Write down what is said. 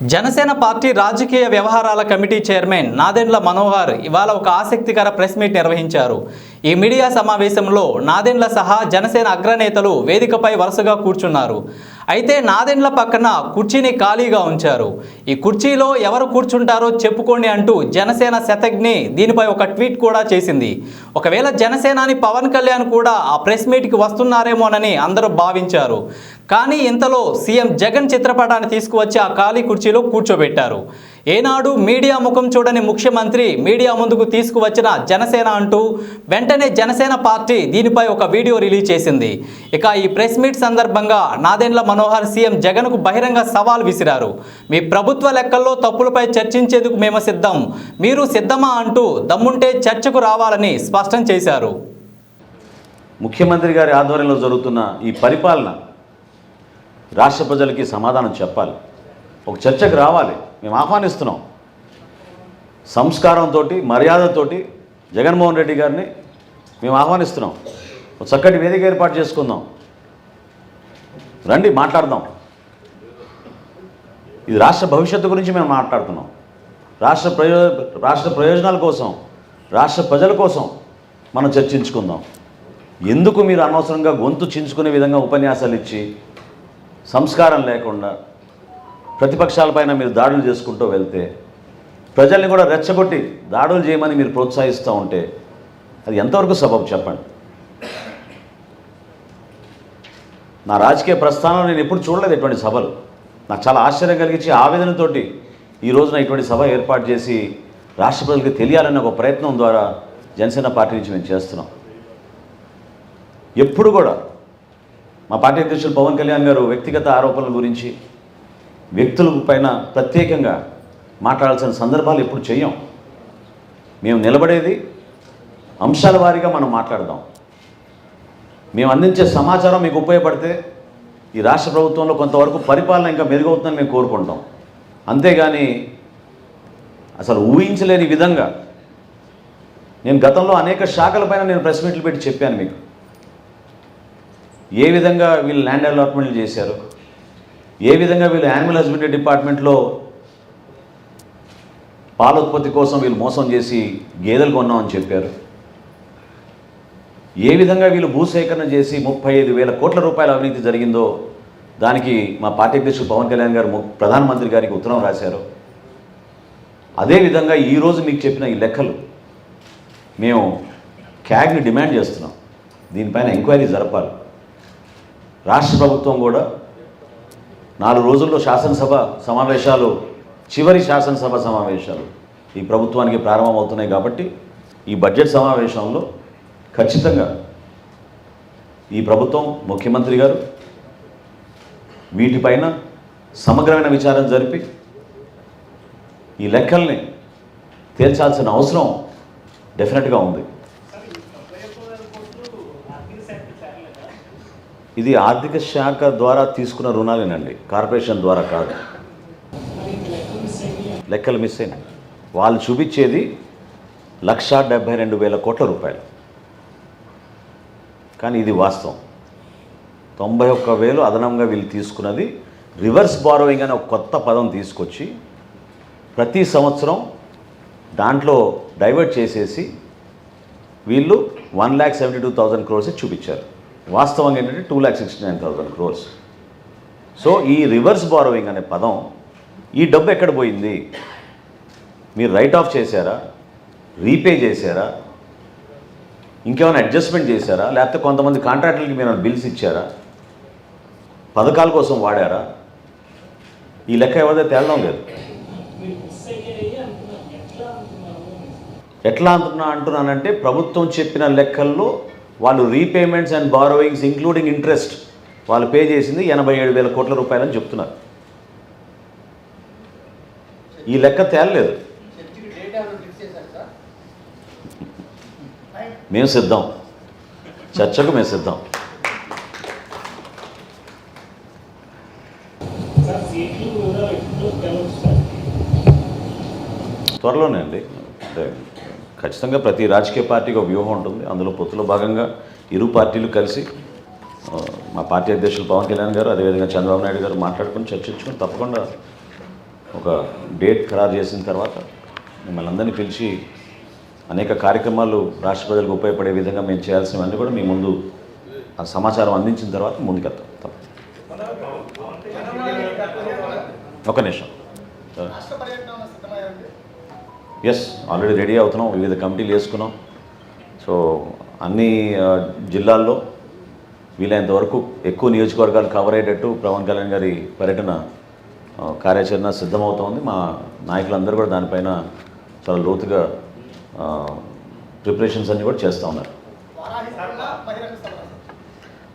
Janasena party రాజకీయ వ్యవహారాల committee chairman Nadendla Manohar ఇవాళ ఒక ఆసక్తికర ప్రెస్ మీట్ నిర్వహించారు. ఈ మీడియా సమావేశంలో నాదెండ్ల సహా జనసేన అగ్రనేతలు వేదికపై వరుసగా కూర్చున్నారు. అయితే నాదెండ్ల పక్కన కుర్చీని ఖాళీగా ఉంచారు. ఈ కుర్చీలో ఎవరు కూర్చుంటారో చెప్పుకోండి అంటూ జనసేన శతజ్ఞి దీనిపై ఒక ట్వీట్ కూడా చేసింది. ఒకవేళ జనసేనాని పవన్ కళ్యాణ్ కూడా ఆ ప్రెస్ మీట్కి వస్తున్నారేమోనని అందరూ భావించారు. కానీ ఇంతలో సీఎం జగన్ చిత్రపటాన్ని తీసుకువచ్చి ఆ ఖాళీ కుర్చీలో కూర్చోబెట్టారు. ఏనాడు మీడియా ముఖం చూడని ముఖ్యమంత్రి మీడియా ముందుకు తీసుకువచ్చిన జనసేన అంటూ వెంటనే జనసేన పార్టీ దీనిపై ఒక వీడియో రిలీజ్ చేసింది. ఇక ఈ ప్రెస్ మీట్ సందర్భంగా నాదెండ్ల మనోహర్ సీఎం జగన్కు బహిరంగ సవాల్ విసిరారు. మీ ప్రభుత్వ లెక్కల్లో తప్పులపై చర్చించేందుకు మేము సిద్ధం. మీరు సిద్ధమా అంటూ దమ్ముంటే చర్చకు రావాలని స్పష్టం చేశారు. ముఖ్యమంత్రి గారి ఆధ్వర్యంలో జరుగుతున్న ఈ పరిపాలన రాష్ట్ర ప్రజలకి సమాధానం చెప్పాలి. ఒక చర్చకు రావాలి. మేము ఆహ్వానిస్తున్నాం. సంస్కారంతో మర్యాదతోటి జగన్మోహన్ రెడ్డి గారిని మేము ఆహ్వానిస్తున్నాం. ఒక చక్కటి వేదిక ఏర్పాటు చేసుకుందాం. రండి మాట్లాడదాం. ఇది రాష్ట్ర భవిష్యత్తు గురించి మేము మాట్లాడుతున్నాం. రాష్ట్ర ప్రయో రాష్ట్ర ప్రయోజనాల కోసం రాష్ట్ర ప్రజల కోసం మనం చర్చించుకుందాం. ఎందుకు మీరు అనవసరంగా గొంతు చించుకునే విధంగా ఉపన్యాసాలు ఇచ్చి సంస్కారం లేకుండా ప్రతిపక్షాలపైన మీరు దాడులు చేసుకుంటూ వెళ్తే ప్రజల్ని కూడా రెచ్చగొట్టి దాడులు చేయమని మీరు ప్రోత్సహిస్తూ ఉంటే అది ఎంతవరకు సబబు చెప్పండి? నా రాజకీయ ప్రస్థానంలో నేను ఎప్పుడు చూడలేదు ఇటువంటి సభలు. నాకు చాలా ఆశ్చర్యం కలిగించి ఆవేదనతోటి ఈ రోజున ఇటువంటి సభ ఏర్పాటు చేసి రాష్ట్ర ప్రజలకు తెలియాలన్న ఒక ప్రయత్నం ద్వారా జనసేన పార్టీ నుంచి మేము చేస్తున్నాం. ఎప్పుడు కూడా మా పార్టీ అధ్యక్షులు పవన్ కళ్యాణ్ గారు వ్యక్తిగత ఆరోపణల గురించి వ్యక్తుల పైన ప్రత్యేకంగా మాట్లాడాల్సిన సందర్భాలు ఎప్పుడు చెయ్యం మేము నిలబడేది అంశాల వారీగా మనం మాట్లాడదాం. మేము అందించే సమాచారం మీకు ఉపయోగపడితే ఈ రాష్ట్ర ప్రభుత్వంలో కొంతవరకు పరిపాలన ఇంకా మెరుగవుతుందని మేము కోరుకుంటాం. అంతేగాని అసలు ఊహించలేని విధంగా నేను గతంలో అనేక శాఖలపైన నేను ప్రెస్ మీట్లు పెట్టి చెప్పాను మీకు. ఏ విధంగా వీళ్ళు ల్యాండ్ అలాట్మెంట్లు చేశారు ఏ విధంగా వీళ్ళు యానిమల్ హస్బెండరీ డిపార్ట్మెంట్లో పాల ఉత్పత్తి కోసం వీళ్ళు మోసం చేసి గేదెలు కొన్నామని చెప్పారు? ఏ విధంగా వీళ్ళు భూసేకరణ చేసి ముప్పై ఐదు వేల కోట్ల రూపాయల అవినీతి జరిగిందో దానికి మా పార్టీ అధ్యక్షుడు పవన్ కళ్యాణ్ గారు ము- ప్రధానమంత్రి గారికి ఉత్తరం రాశారు. అదేవిధంగా ఈరోజు మీకు చెప్పిన ఈ లెక్కలు మేము క్యాగ్ని డిమాండ్ చేస్తున్నాం. దీనిపైన ఎంక్వైరీ జరపాలి. రాష్ట్ర ప్రభుత్వం కూడా నాలుగు రోజుల్లో శాసనసభ సమావేశాలు చివరి శాసనసభ సమావేశాలు ఈ ప్రభుత్వానికి ప్రారంభమవుతున్నాయి కాబట్టి ఈ బడ్జెట్ సమావేశంలో ఖచ్చితంగా ఈ ప్రభుత్వం ముఖ్యమంత్రి గారు వీటిపైన సమగ్రమైన విచారం జరిపి ఈ లెక్కల్ని తేల్చాల్సిన అవసరం డెఫినెట్గా ఉంది. ఇది ఆర్థిక శాఖ ద్వారా తీసుకున్న రుణాలేనండి. కార్పొరేషన్ ద్వారా కాదు. లెక్కలు మిస్ అయినాయి. వాళ్ళు చూపించేది లక్షా డెబ్భై రెండు వేల కోట్ల రూపాయలు. కానీ ఇది వాస్తవం. తొంభై ఒక్క వేలు అదనంగా వీళ్ళు తీసుకున్నది రివర్స్ బారోయింగ్ అనే ఒక కొత్త పదం తీసుకొచ్చి ప్రతి సంవత్సరం దాంట్లో డైవర్ట్ చేసేసి వీళ్ళు one lakh seventy two thousand crores చూపించారు. వాస్తవంగా ఏంటంటే two lakh sixty nine thousand crores so ఈ రివర్స్ బారోయింగ్ అనే పదం ఈ డబ్బు ఎక్కడ పోయింది? మీరు రైట్ ఆఫ్ చేశారా? రీపే చేశారా? ఇంకేమైనా అడ్జస్ట్మెంట్ చేశారా? లేకపోతే కొంతమంది కాంట్రాక్టర్లకి మీరు బిల్స్ ఇచ్చారా? పథకాల కోసం వాడారా? ఈ లెక్క ఎవరిదో తేలడం లేదు. ఎట్లా అంటున్నా అంటున్నానంటే ప్రభుత్వం చెప్పిన లెక్కల్లో వాళ్ళు repayments and borrowings including interest వాళ్ళు పే చేసింది ఎనభై ఏడు వేల కోట్ల రూపాయలని చెప్తున్నారు. ఈ లెక్క తేలలేదు. మేము సిద్ధం. చర్చకు మేము సిద్ధం. త్వరలోనే అండి. ఖచ్చితంగా ప్రతి రాజకీయ పార్టీకి ఒక వ్యూహం ఉంటుంది. అందులో పొత్తులో భాగంగా ఇరు పార్టీలు కలిసి మా పార్టీ అధ్యక్షులు పవన్ కళ్యాణ్ గారు అదేవిధంగా చంద్రబాబు నాయుడు గారు మాట్లాడుకుని చర్చించుకుని తప్పకుండా ఒక డేట్ ఖరారు చేసిన తర్వాత మిమ్మల్ని అందరినీ పిలిచి అనేక కార్యక్రమాలు రాష్ట్ర ప్రజలకు ఉపయోగపడే విధంగా మేము చేయాల్సినవన్నీ కూడా మీ ముందు ఆ సమాచారం అందించిన తర్వాత ముందుకెళ్తాం. తప్ప ఒక నిమిషం. ఎస్ ఆల్రెడీ రెడీ అవుతున్నాం వివిధ కమిటీలు వేసుకున్నాం. సో అన్ని జిల్లాల్లో వీలైనంత వరకు ఎక్కువ నియోజకవర్గాలు కవర్ అయ్యేటట్టు పవన్ కళ్యాణ్ గారి పర్యటన కార్యాచరణ సిద్ధమవుతోంది. మా నాయకులందరూ కూడా దానిపైన చాలా లోతుగా ప్రిపరేషన్స్ అన్నీ కూడా చేస్తూ ఉన్నారు.